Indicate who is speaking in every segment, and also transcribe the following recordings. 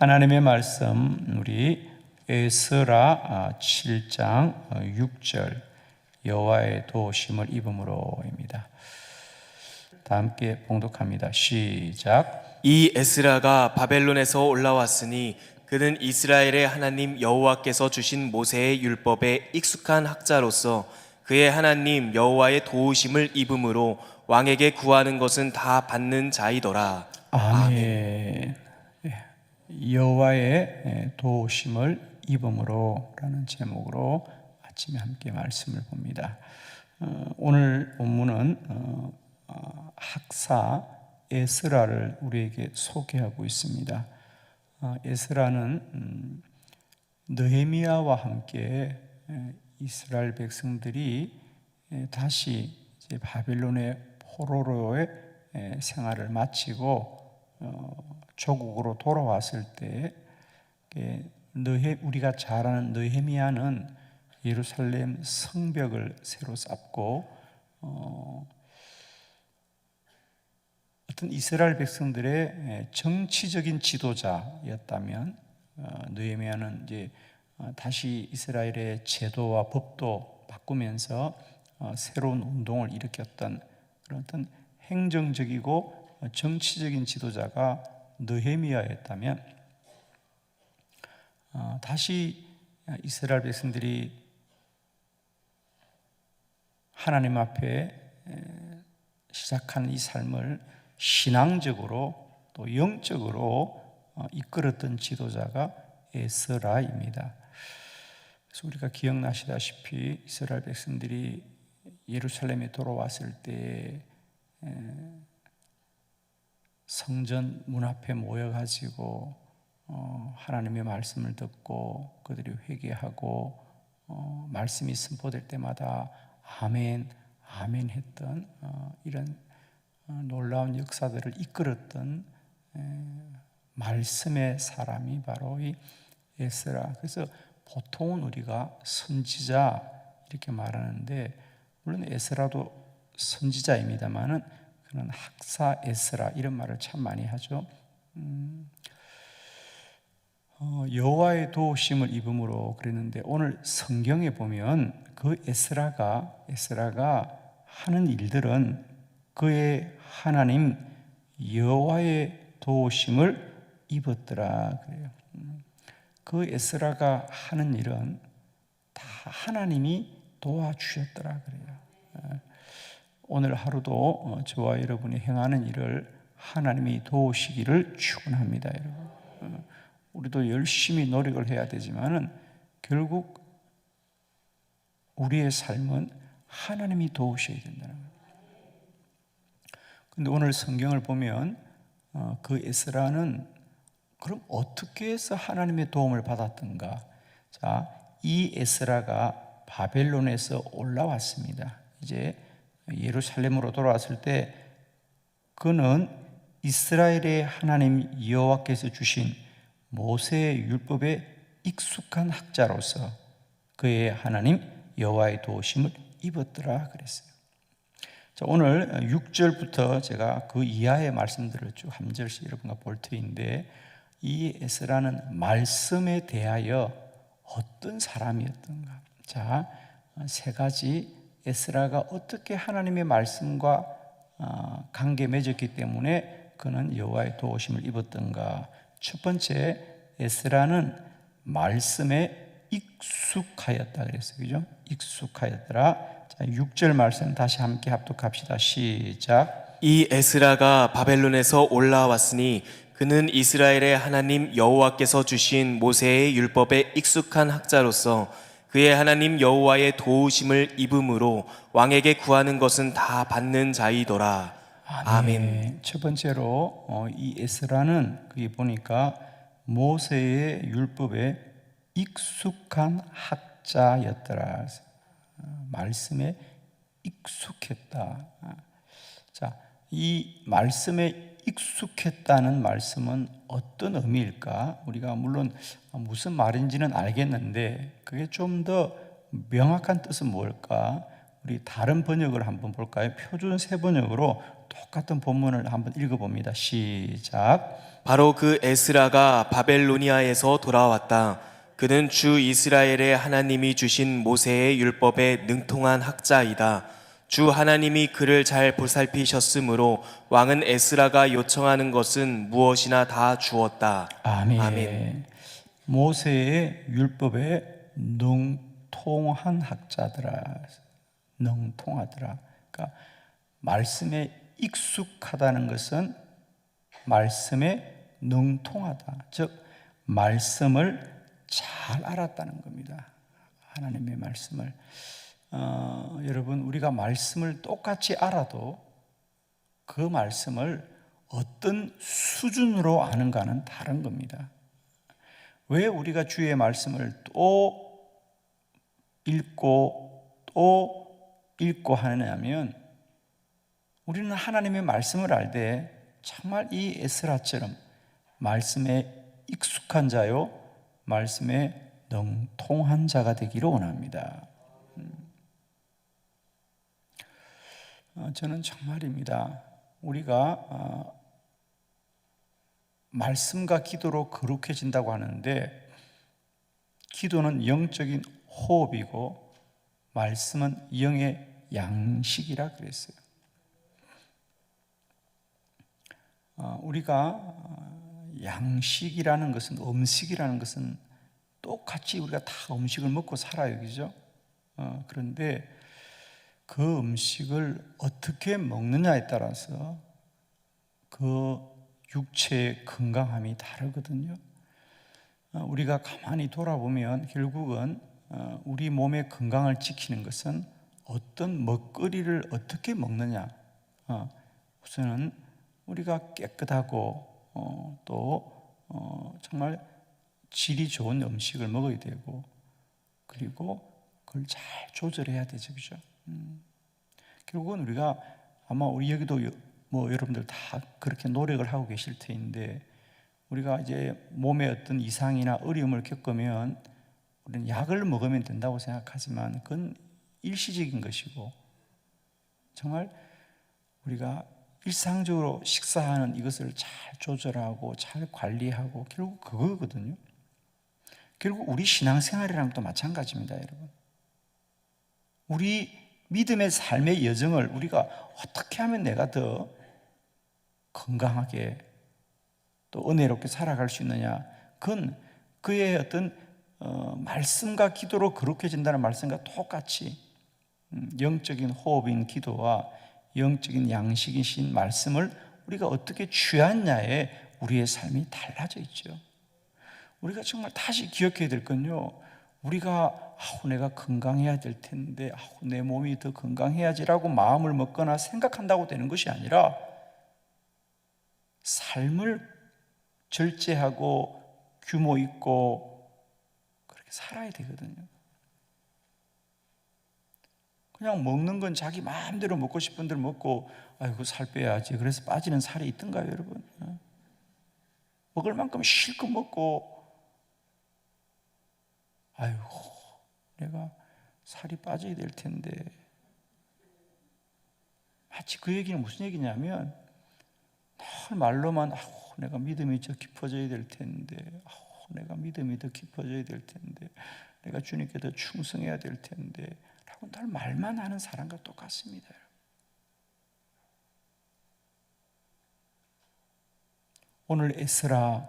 Speaker 1: 하나님의 말씀 우리 에스라 7장 6절 여호와의 도심을 입음으로입니다. 다 함께 봉독합니다. 시작.
Speaker 2: 이 에스라가 바벨론에서 올라왔으니 그는 이스라엘의 하나님 여호와께서 주신 모세의 율법에 익숙한 학자로서 그의 하나님 여호와의 도우심을 입음으로 왕에게 구하는 것은 다 받는 자이더라.
Speaker 1: 아멘. 예. 여호와의 예, 도우심을 입음으로라는 제목으로 아침에 함께 말씀을 봅니다. 어, 오늘 본문은 어, 어, 학사 에스라를 우리에게 소개하고 있습니다. 어, 에스라는 음, 느헤미야와 함께 에, 이스라엘 백성들이 에, 다시 바빌론의 포로로의 에, 생활을 마치고 어, 조국으로 돌아왔을 때 에, 느헤 우리가 잘 아는 느헤미야는 예루살렘 성벽을 새로 쌓고 어, 어떤 이스라엘 백성들의 정치적인 지도자였다면 어, 느헤미야는 이제 어, 다시 이스라엘의 제도와 법도 바꾸면서 어, 새로운 운동을 일으켰던 그런 어떤 행정적이고 어, 정치적인 지도자가 느헤미야였다면 어, 다시 이스라엘 백성들이 하나님 앞에 에, 시작하는 이 삶을 신앙적으로 또 영적으로 어, 이끌었던 지도자가 에스라입니다. 그래서 우리가 기억나시다시피 이스라엘 백성들이 예루살렘에 돌아왔을 때 에, 성전 문 앞에 모여가지고 어, 하나님의 말씀을 듣고 그들이 회개하고 어, 말씀이 선포될 때마다 아멘, 아멘 했던 어, 이런 어, 놀라운 역사들을 이끌었던 에, 말씀의 사람이 바로 이 에스라. 그래서 보통은 우리가 선지자 이렇게 말하는데 물론 에스라도 선지자입니다만은 그는 학사 에스라 이런 말을 참 많이 하죠. 음, 어, 여호와의 도우심을 입음으로 그랬는데 오늘 성경에 보면 그 에스라가 에스라가 하는 일들은 그의 하나님 여호와의 도우심을 입었더라 그래요. 음, 그 에스라가 하는 일은 다 하나님이 도와주셨더라 그래요. 어, 오늘 하루도 어, 저와 여러분이 행하는 일을 하나님이 도우시기를 축원합니다, 여러분. 어, 우리도 열심히 노력을 해야 되지만은 결국 우리의 삶은 하나님이 도우셔야 된다는 거예요. 근데 오늘 성경을 보면 어, 그 에스라는 그럼 어떻게 해서 하나님의 도움을 받았던가? 자, 이 에스라가 바벨론에서 올라왔습니다. 이제 예루살렘으로 돌아왔을 때 그는 이스라엘의 하나님 여호와께서 주신 모세의 율법에 익숙한 학자로서 그의 하나님 여호와의 도우심을 입었더라 그랬어요. 자, 오늘 6절부터 제가 그 이하의 말씀들을 쭉 한 절씩 여러분과 볼 터인데 이 에스라는 말씀에 대하여 어떤 사람이었던가? 자, 세 가지 에스라가 어떻게 하나님의 말씀과 어, 관계 맺었기 때문에 그는 여호와의 도우심을 입었던가? 첫 번째 에스라는 말씀에 익숙하였다 그랬어요. 그죠? 익숙하였더라. 자, 6절 말씀 다시 함께 합독합시다. 시작.
Speaker 2: 이 에스라가 바벨론에서 올라왔으니 그는 이스라엘의 하나님 여호와께서 주신 모세의 율법에 익숙한 학자로서 그의 하나님 여호와의 도우심을 입음으로 왕에게 구하는 것은 다 받는 자이더라. 아멘.
Speaker 1: 첫 번째로 어, 이 에스라는 거기 보니까 모세의 율법에 익숙한 학자였더라. 어, 말씀에 익숙했다. 어, 자, 이 말씀에 익숙했다는 말씀은 어떤 의미일까? 우리가 물론 무슨 말인지는 알겠는데 그게 좀 더 명확한 뜻은 뭘까? 우리 다른 번역을 한번 볼까요? 표준 세 번역으로 똑같은 본문을 한번 읽어봅니다. 시작.
Speaker 2: 바로 그 에스라가 바벨로니아에서 돌아왔다. 그는 주 이스라엘의 하나님이 주신 모세의 율법에 능통한 학자이다. 주 하나님이 그를 잘 보살피셨으므로 왕은 에스라가 요청하는 것은 무엇이나 다 주었다.
Speaker 1: 아멘.
Speaker 2: 아멘.
Speaker 1: 모세의 율법에 능통한 학자들아, 능통하더라. 그러니까 말씀에 익숙하다는 것은 말씀에 능통하다. 즉 말씀을 잘 알았다는 겁니다. 하나님의 말씀을 어, 여러분 우리가 말씀을 똑같이 알아도 그 말씀을 어떤 수준으로 아는가는 다른 겁니다. 왜 우리가 주의 말씀을 또 읽고 또 읽고 하느냐면 우리는 하나님의 말씀을 알 때 정말 이 에스라처럼 말씀에 익숙한 자요, 말씀에 능통한 자가 되기를 원합니다. 음. 어, 저는 정말입니다. 우리가 어, 말씀과 기도로 거룩해진다고 하는데 기도는 영적인 호흡이고 말씀은 영의 양식이라 그랬어요. 어, 우리가 어, 양식이라는 것은 음식이라는 것은 똑같이 우리가 다 음식을 먹고 살아요, 그죠? 어, 그런데 그 음식을 어떻게 먹느냐에 따라서 그 육체의 건강함이 다르거든요. 어, 우리가 가만히 돌아보면 결국은 어, 우리 몸의 건강을 지키는 것은 어떤 먹거리를 어떻게 먹느냐. 어, 우선은 우리가 깨끗하고 또 정말 질이 좋은 음식을 먹어야 되고 그리고 그걸 잘 조절해야 되죠, 그죠? 음. 결국은 우리가 아마 우리 여기도 뭐 여러분들 다 그렇게 노력을 하고 계실 텐데 우리가 이제 몸에 어떤 이상이나 어려움을 겪으면 우리는 약을 먹으면 된다고 생각하지만 그건 일시적인 것이고 정말 우리가 일상적으로 식사하는 이것을 잘 조절하고 잘 관리하고 결국 그거거든요. 결국 우리 신앙생활이랑도 마찬가지입니다, 여러분. 우리 믿음의 삶의 여정을 우리가 어떻게 하면 내가 더 건강하게 또 은혜롭게 살아갈 수 있느냐? 그건 그의 어떤 어, 말씀과 기도로 거룩해진다는 말씀과 똑같이 음, 영적인 호흡인 기도와 영적인 양식이신 말씀을 우리가 어떻게 취하냐에 우리의 삶이 달라져 있죠. 우리가 정말 다시 기억해야 될 건요. 우리가 아우 내가 건강해야 될 텐데 아우 내 몸이 더 건강해야지라고 마음을 먹거나 생각한다고 되는 것이 아니라 삶을 절제하고 규모 있고 그렇게 살아야 되거든요. 그냥 먹는 건 자기 마음대로 먹고 싶은 대로 먹고 아이고 살 빼야지. 그래서 빠지는 살이 있던가요, 여러분? 어? 먹을 만큼 실컷 먹고 아이고 내가 살이 빠져야 될 텐데. 마치 그 얘기는 무슨 얘기냐면 늘 말로만 아우 내가 믿음이 더 깊어져야 될 텐데. 아우 내가 믿음이 더 깊어져야 될 텐데. 내가 주님께 더 충성해야 될 텐데. 라고 늘 말만 하는 사람과 똑같습니다 오늘 에스라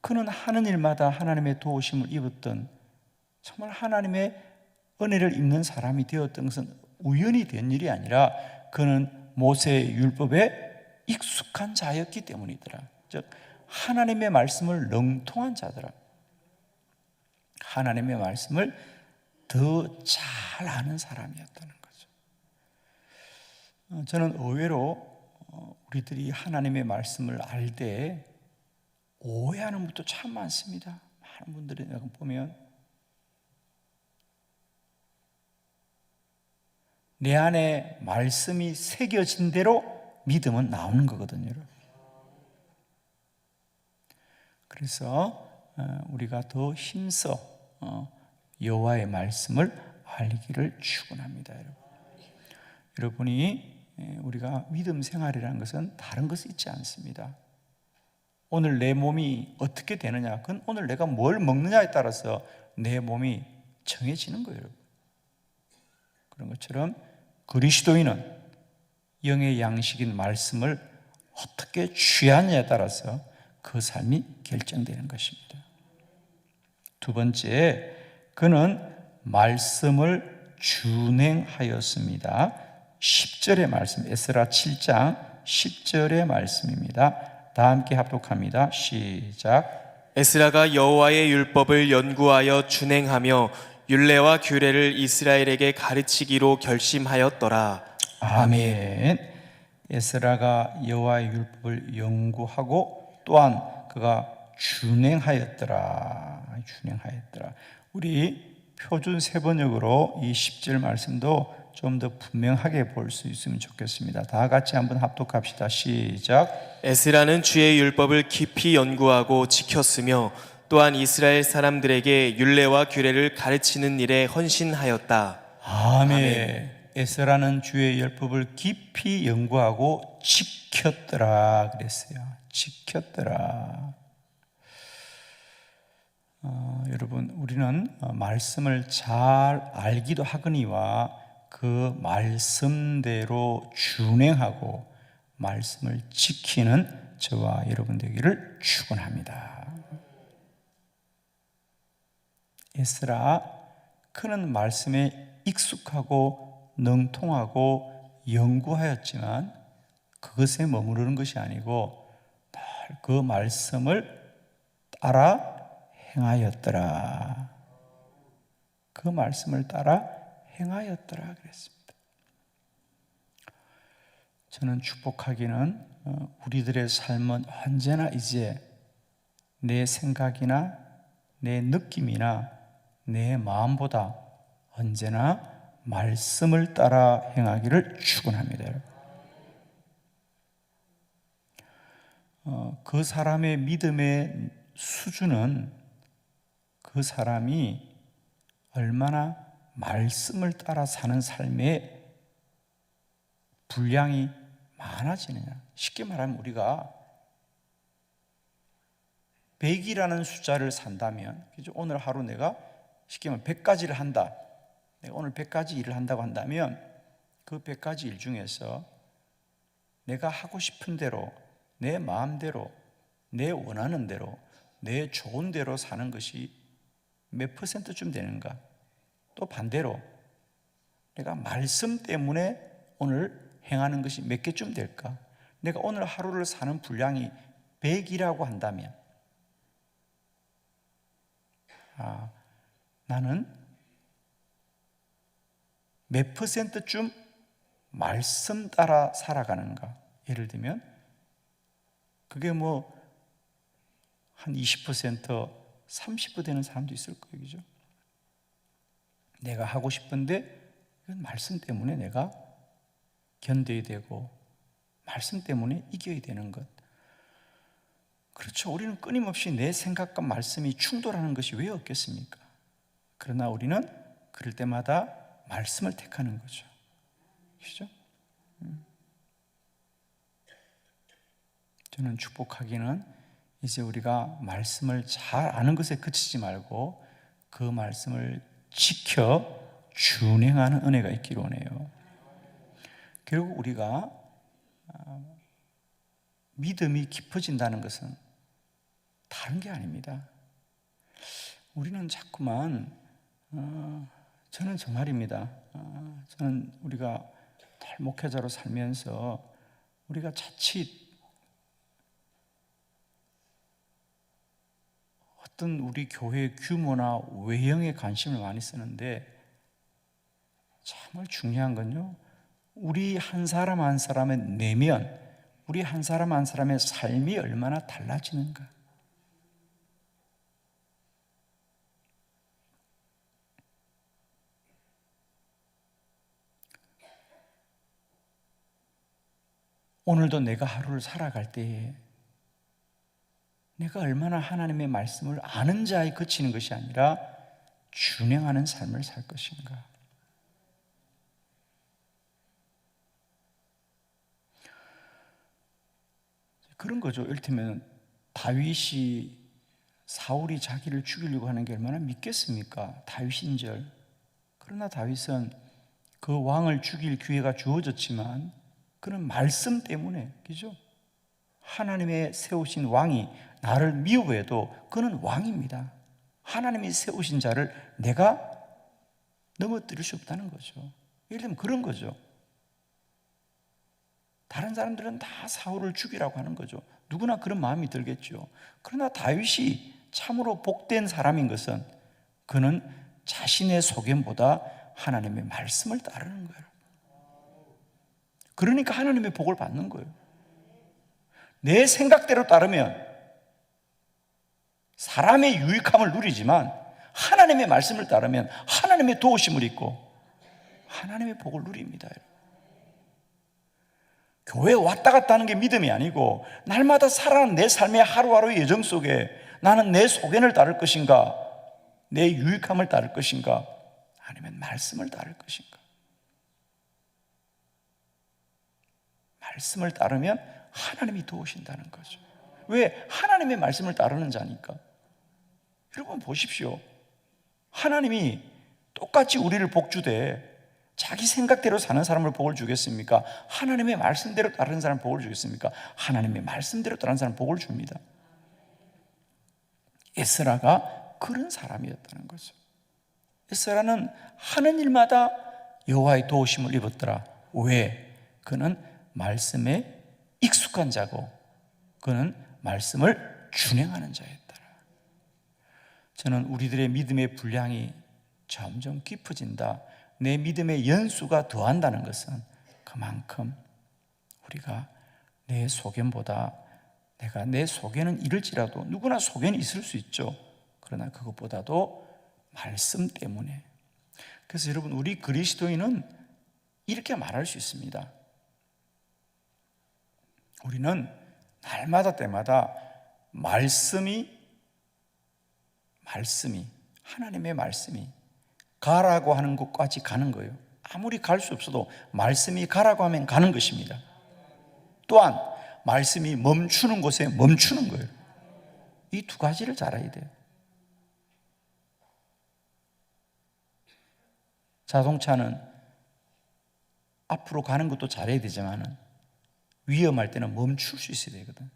Speaker 1: 그는 하는 일마다 하나님의 도우심을 입었던 정말 하나님의 은혜를 입는 사람이 되었던 것은 우연히 된 일이 아니라 그는 모세의 율법에 익숙한 자였기 때문이더라. 즉 하나님의 말씀을 능통한 자더라. 하나님의 말씀을 더 잘 아는 사람이었다는 거죠. 어, 저는 의외로 어, 우리들이 하나님의 말씀을 알 때 오해하는 것도 참 많습니다. 많은 분들이 보면 내 안에 말씀이 새겨진 대로 믿음은 나오는 거거든요. 그래서 어, 우리가 더 힘써 여호와의 말씀을 알기를 축원합니다, 여러분. 여러분이 예, 우리가 믿음 생활이라는 것은 다른 것이 있지 않습니다. 오늘 내 몸이 어떻게 되느냐, 그건 오늘 내가 뭘 먹느냐에 따라서 내 몸이 정해지는 거예요. 그런 것처럼 그리스도인은 영의 양식인 말씀을 어떻게 취하느냐에 따라서 그 삶이 결정되는 것입니다. 두 번째, 그는 말씀을 준행하였습니다. 10절의 말씀, 에스라 7장 10절의 말씀입니다. 다 함께 합독합니다. 시작.
Speaker 2: 에스라가 여호와의 율법을 연구하여 준행하며 율례와 규례를 이스라엘에게 가르치기로 결심하였더라.
Speaker 1: 아멘. 에스라가 여호와의 율법을 연구하고 또한 그가 준행하였더라. 준행하였더라. 우리 표준 세번역으로 이 10절 말씀도 좀 더 분명하게 볼 수 있으면 좋겠습니다. 다 같이 한번 합독합시다. 시작.
Speaker 2: 에스라는 주의 율법을 깊이 연구하고 지켰으며 또한 이스라엘 사람들에게 율례와 규례를 가르치는 일에 헌신하였다.
Speaker 1: 아멘. 에스라는 주의 율법을 깊이 연구하고 지켰더라 그랬어요. 지켰더라. 어, 여러분, 우리는 어, 말씀을 잘 알기도 하거니와 그 말씀대로 준행하고 말씀을 지키는 저와 여러분 되기를 축원합니다. 에스라 그는 말씀에 익숙하고 능통하고 연구하였지만 그것에 머무르는 것이 아니고 늘 그 말씀을 따라 행하였더라. 그 말씀을 따라 행하였더라 그랬습니다. 저는 축복하기는 어, 우리들의 삶은 언제나 이제 내 생각이나 내 느낌이나 내 마음보다 언제나 말씀을 따라 행하기를 축원합니다. 어, 그 사람의 믿음의 수준은 그 사람이 얼마나 말씀을 따라 사는 삶의 분량이 많아지느냐. 쉽게 말하면 우리가 100이라는 숫자를 산다면? 오늘 하루 내가 쉽게 말하면 100가지를 한다. 내가 오늘 100가지 일을 한다고 한다면 그 100가지 일 중에서 내가 하고 싶은 대로, 내 마음대로, 내 원하는 대로, 내 좋은 대로 사는 것이 몇 퍼센트쯤 되는가? 또 반대로 내가 말씀 때문에 오늘 행하는 것이 몇 개쯤 될까? 내가 오늘 하루를 사는 분량이 100이라고 한다면 아, 나는 몇 퍼센트쯤 말씀 따라 살아가는가? 예를 들면 그게 뭐 한 20%, 30% 되는 사람도 있을 거예요. 그죠? 내가 하고 싶은데 이건 말씀 때문에 내가 견뎌야 되고 말씀 때문에 이겨야 되는 것. 그렇죠. 우리는 끊임없이 내 생각과 말씀이 충돌하는 것이 왜 없겠습니까? 그러나 우리는 그럴 때마다 말씀을 택하는 거죠. 그죠? 음. 저는 축복하기는 이제 우리가 말씀을 잘 아는 것에 그치지 말고 그 말씀을 지켜 준행하는 은혜가 있기를 원해요. 결국 우리가 아, 믿음이 깊어진다는 것은 다른 게 아닙니다. 우리는 자꾸만 어, 저는 정말입니다. 어, 저는 우리가 달 목회자로 살면서 우리가 자칫 어떤 우리 교회 규모나 외형에 관심을 많이 쓰는데 정말 중요한 건요. 우리 한 사람 한 사람의 내면, 우리 한 사람 한 사람의 삶이 얼마나 달라지는가. 오늘도 내가 하루를 살아갈 때에 내가 얼마나 하나님의 말씀을 아는 자에 그치는 것이 아니라 준행하는 삶을 살 것인가. 그런 거죠. 일테면 다윗이 사울이 자기를 죽이려고 하는 게 얼마나 믿겠습니까? 다윗인 절. 그러나 다윗은 그 왕을 죽일 기회가 주어졌지만 그는 말씀 때문에 그죠? 하나님의 세우신 왕이 나를 미워해도 그는 왕입니다. 하나님이 세우신 자를 내가 넘어뜨릴 수 없다는 거죠. 예를 들면 그런 거죠. 다른 사람들은 다 사울을 죽이라고 하는 거죠. 누구나 그런 마음이 들겠죠. 그러나 다윗이 참으로 복된 사람인 것은 그는 자신의 소견보다 하나님의 말씀을 따르는 거예요. 그러니까 하나님의 복을 받는 거예요. 내 생각대로 따르면 사람의 유익함을 누리지만 하나님의 말씀을 따르면 하나님의 도우심을 입고 하나님의 복을 누립니다. 교회 왔다 갔다 하는 게 믿음이 아니고 날마다 살아가는 내 삶의 하루하루 예정 속에 나는 내 소견을 따를 것인가 내 유익함을 따를 것인가 아니면 말씀을 따를 것인가 말씀을 따르면 하나님이 도우신다는 거죠 왜? 하나님의 말씀을 따르는 자니까 여러분 보십시오 하나님이 똑같이 우리를 복주되 자기 생각대로 사는 사람을 복을 주겠습니까? 하나님의 말씀대로 따르는 사람 복을 주겠습니까? 하나님의 말씀대로 따르는 사람 복을 줍니다. 에스라가 그런 사람이었다는 거죠. 에스라는 하는 일마다 여호와의 도우심을 입었더라. 왜? 그는 말씀에 익숙한 자고 그는 말씀을 준행하는 자였더라. 저는 우리들의 믿음의 분량이 점점 깊어진다. 내 믿음의 연수가 더한다는 것은 그만큼 우리가 내 소견보다 내가 내 소견은 이럴지라도 누구나 소견이 있을 수 있죠. 그러나 그것보다도 말씀 때문에. 그래서 여러분 우리 그리스도인은 이렇게 말할 수 있습니다. 우리는 날마다 때마다 말씀이 말씀이 하나님의 말씀이 가라고 하는 곳까지 가는 거예요. 아무리 갈 수 없어도 말씀이 가라고 하면 가는 것입니다. 또한 말씀이 멈추는 곳에 멈추는 거예요. 이 두 가지를 잘 알아야 돼요. 자동차는 앞으로 가는 것도 잘해야 되지만 위험할 때는 멈출 수 있어야 되거든.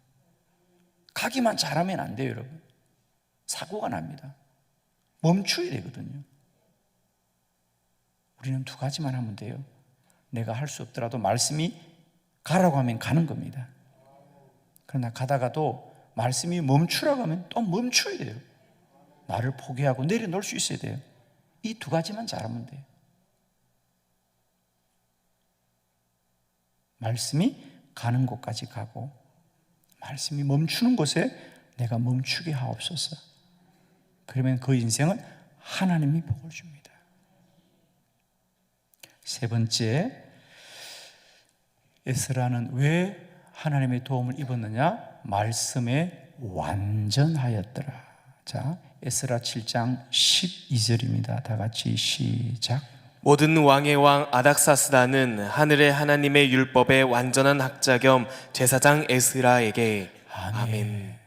Speaker 1: 가기만 잘하면 안 돼요, 여러분. 사고가 납니다. 멈춰야 되거든요. 우리는 두 가지만 하면 돼요. 내가 할 수 없더라도 말씀이 가라고 하면 가는 겁니다. 그러나 가다가도 말씀이 멈추라고 하면 또 멈춰야 돼요. 나를 포기하고 내려놓을 수 있어야 돼요. 이 두 가지만 잘하면 돼요. 말씀이 가는 곳까지 가고 말씀이 멈추는 곳에 내가 멈추게 하옵소서. 그러면 그 인생은 하나님이 복을 줍니다. 세 번째, 에스라는 왜 하나님의 도움을 입었느냐? 말씀에 완전하였더라. 자, 에스라 7장 12절입니다. 다 같이 시작.
Speaker 2: 모든 왕의 왕 아닥사스다는 하늘의 하나님의 율법의 완전한 학자 겸 제사장 에스라에게 아멘.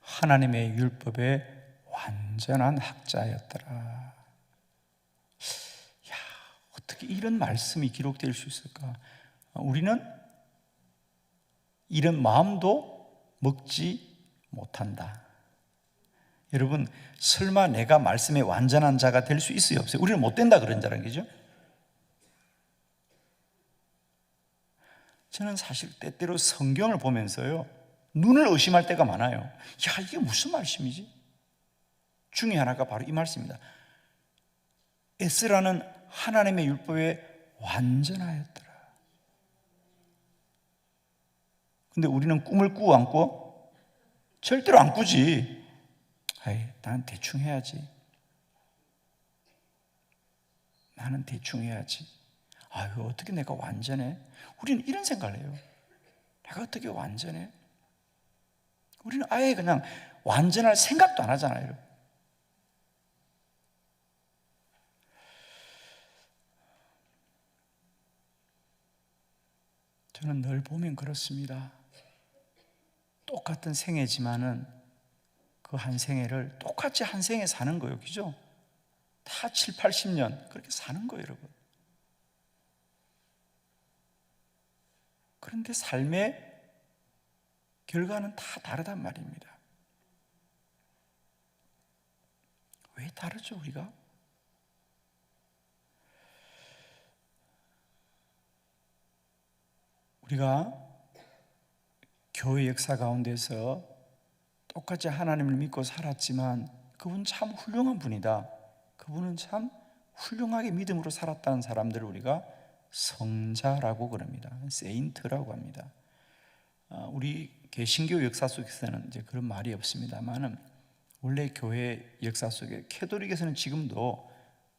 Speaker 1: 하나님의 율법의 완전한 학자였더라. 야, 어떻게 이런 말씀이 기록될 수 있을까? 우리는 이런 마음도 먹지 못한다. 여러분, 설마 내가 말씀에 완전한 자가 될 수 있어요? 없어요? 우리는 못 된다 그런 자란 거죠? 저는 사실 때때로 성경을 보면서요, 눈을 의심할 때가 많아요. 야, 이게 무슨 말씀이지? 중에 하나가 바로 이 말씀입니다. 에스라는 하나님의 율법에 완전하였더라. 근데 우리는 꿈을 꾸어 안 꾸어? 절대로 안 꾸지. 난 대충 해야지. 나는 대충 해야지. 아유, 어떻게 내가 완전해? 우리는 이런 생각을 해요. 내가 어떻게 완전해? 우리는 아예 그냥 완전할 생각도 안 하잖아요. 저는 늘 보면 그렇습니다. 똑같은 생애지만은 그 한 생애를 똑같이 한 생애 사는 거예요. 그죠? 다 7, 80년 그렇게 사는 거예요, 여러분. 그런데 삶의 결과는 다 다르단 말입니다. 왜 다르죠, 우리가? 우리가 교회 역사 가운데서 똑같이 하나님을 믿고 살았지만 그분 참 훌륭한 분이다. 그분은 참 훌륭하게 믿음으로 살았다는 사람들을 우리가 성자라고 그럽니다. 세인트라고 합니다. 아, 우리 개신교 역사 속에서는 이제 그런 말이 없습니다만은 원래 교회 역사 속에 캐톨릭에서는 지금도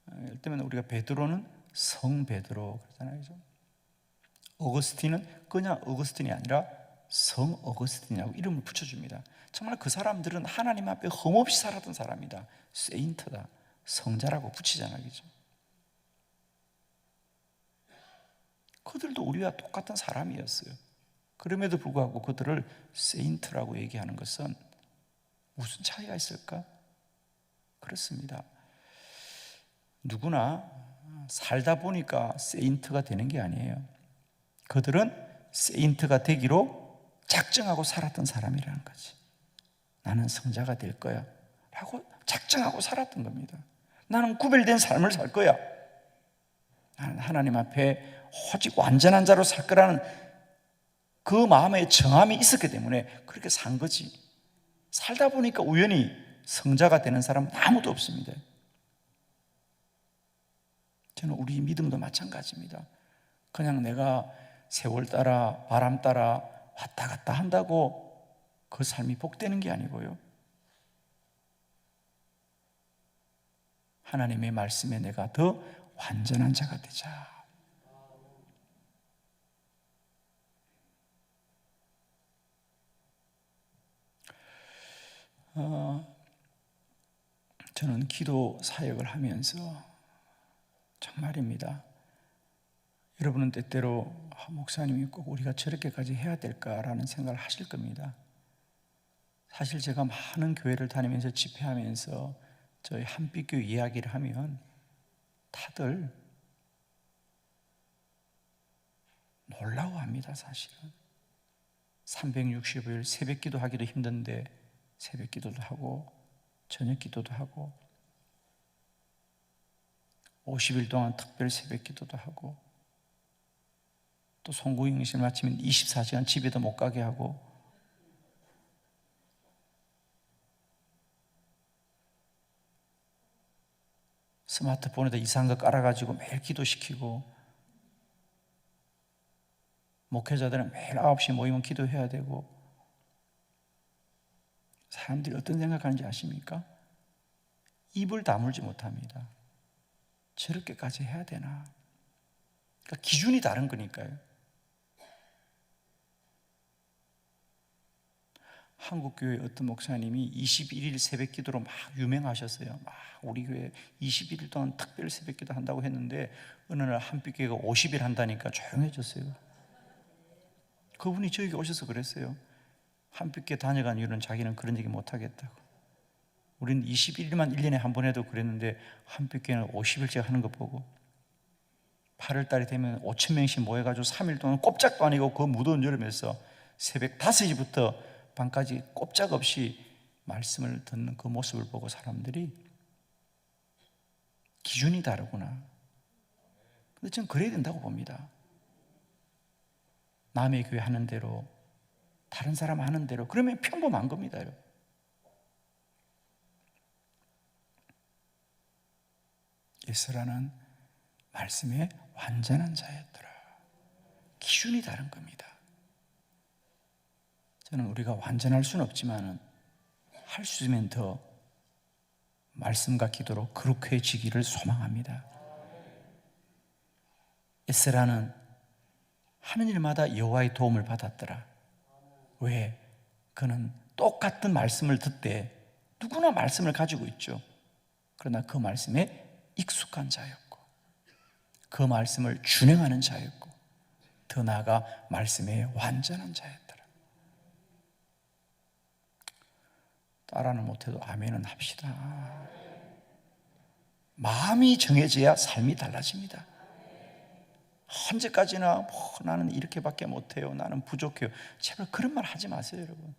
Speaker 1: 어, 예를 들면 우리가 베드로는 성 베드로 그러잖아요. 어거스틴은 그냥 어거스틴이 아니라 성 어거스틴이라고 이름을 붙여줍니다. 정말 그 사람들은 하나님 앞에 흠없이 살았던 사람이다. 세인트다. 성자라고 붙이잖아요. 그죠? 그들도 우리와 똑같은 사람이었어요. 그럼에도 불구하고 그들을 세인트라고 얘기하는 것은 무슨 차이가 있을까? 그렇습니다. 누구나 살다 보니까 세인트가 되는 게 아니에요. 그들은 세인트가 되기로 작정하고 살았던 사람이라는 거지. 나는 성자가 될 거야. 라고 작정하고 살았던 겁니다. 나는 구별된 삶을 살 거야. 나는 하나님 앞에 오직 완전한 자로 살 거라는 그 마음의 정함이 있었기 때문에 그렇게 산 거지. 살다 보니까 우연히 성자가 되는 사람은 아무도 없습니다. 저는 우리 믿음도 마찬가지입니다. 그냥 내가 세월 따라 바람 따라 왔다 갔다 한다고 그 삶이 복되는 게 아니고요. 하나님의 말씀에 내가 더 완전한 자가 되자. 어, 저는 기도 사역을 하면서 정말입니다. 여러분은 때때로 아, 목사님이 꼭 우리가 저렇게까지 해야 될까라는 생각을 하실 겁니다. 사실 제가 많은 교회를 다니면서 집회하면서 저희 한빛교 이야기를 하면 다들 놀라워합니다, 사실은. 365일 새벽 기도 하기도 힘든데 새벽 기도도 하고 저녁 기도도 하고 50일 동안 특별 새벽 기도도 하고 또 송구영실 마치면 24시간 집에도 못 가게 하고 스마트폰에다 이상한 거 깔아가지고 매일 기도시키고 목회자들은 매일 9시 모이면 기도해야 되고 사람들이 어떤 생각하는지 아십니까? 입을 다물지 못합니다. 저렇게까지 해야 되나? 그러니까 기준이 다른 거니까요. 한국 교회 어떤 목사님이 21일 새벽 기도로 막 유명하셨어요. 막 우리 교회 21일 동안 특별 새벽 기도 한다고 했는데 어느 날 한빛교회가 50일 한다니까 조용해졌어요. 그분이 저에게 오셔서 그랬어요. 한빛교회 다녀간 이유는 자기는 그런 얘기 못 하겠다고. 우리는 21일만 1년에 한 번 해도 그랬는데 한빛교회는 50일째 하는 거 보고 8월 달이 되면 5천 명씩 모여가지고 3일 동안 꼼짝도 아니고 그 무더운 여름에서 새벽 5시부터 밤까지 꼼짝없이 말씀을 듣는 그 모습을 보고 사람들이 기준이 다르구나. 근데 저는 그래야 된다고 봅니다. 남의 교회 하는 대로, 다른 사람 하는 대로, 그러면 평범한 겁니다. 여러분. 예스라는 말씀에 완전한 자였더라. 기준이 다른 겁니다. 저는 우리가 완전할 수는 없지만은 할수 있으면 더 말씀과 기도로 거룩해지기를 소망합니다. 에스라는 하는 일마다 여호와의 도움을 받았더라. 왜? 그는 똑같은 말씀을 듣되 누구나 말씀을 가지고 있죠. 그러나 그 말씀에 익숙한 자였고 그 말씀을 준행하는 자였고 더 나아가 말씀에 완전한 자였더라. 따라는 못해도 아멘은 합시다. 마음이 정해져야 삶이 달라집니다. 언제까지나 뭐 나는 이렇게밖에 못해요. 나는 부족해요. 제발 그런 말 하지 마세요, 여러분.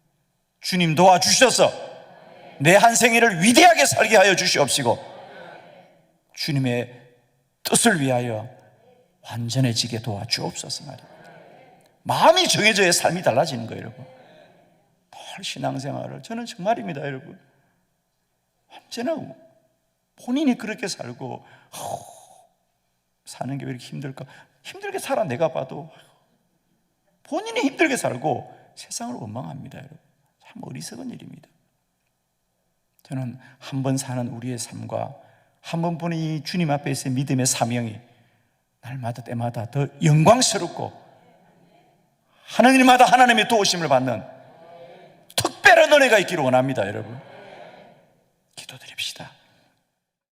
Speaker 1: 주님 도와주셔서 내 한 생애를 위대하게 살게 하여 주시옵시고 주님의 뜻을 위하여 완전해지게 도와주옵소서 말입니다. 마음이 정해져야 삶이 달라지는 거예요, 여러분. 늘 신앙생활을 저는 정말입니다, 여러분. 언제나 본인이 그렇게 살고 어, 사는 게 왜 이렇게 힘들까? 힘들게 살아 내가 봐도 본인이 힘들게 살고 세상을 원망합니다, 여러분. 참 어리석은 일입니다. 저는 한 번 사는 우리의 삶과 한 번 보는 이 주님 앞에서의 믿음의 사명이 날마다 때마다 더 영광스럽고 하나님마다 하나님의 도우심을 받는 특별한 은혜가 있기를 원합니다, 여러분. 기도드립시다.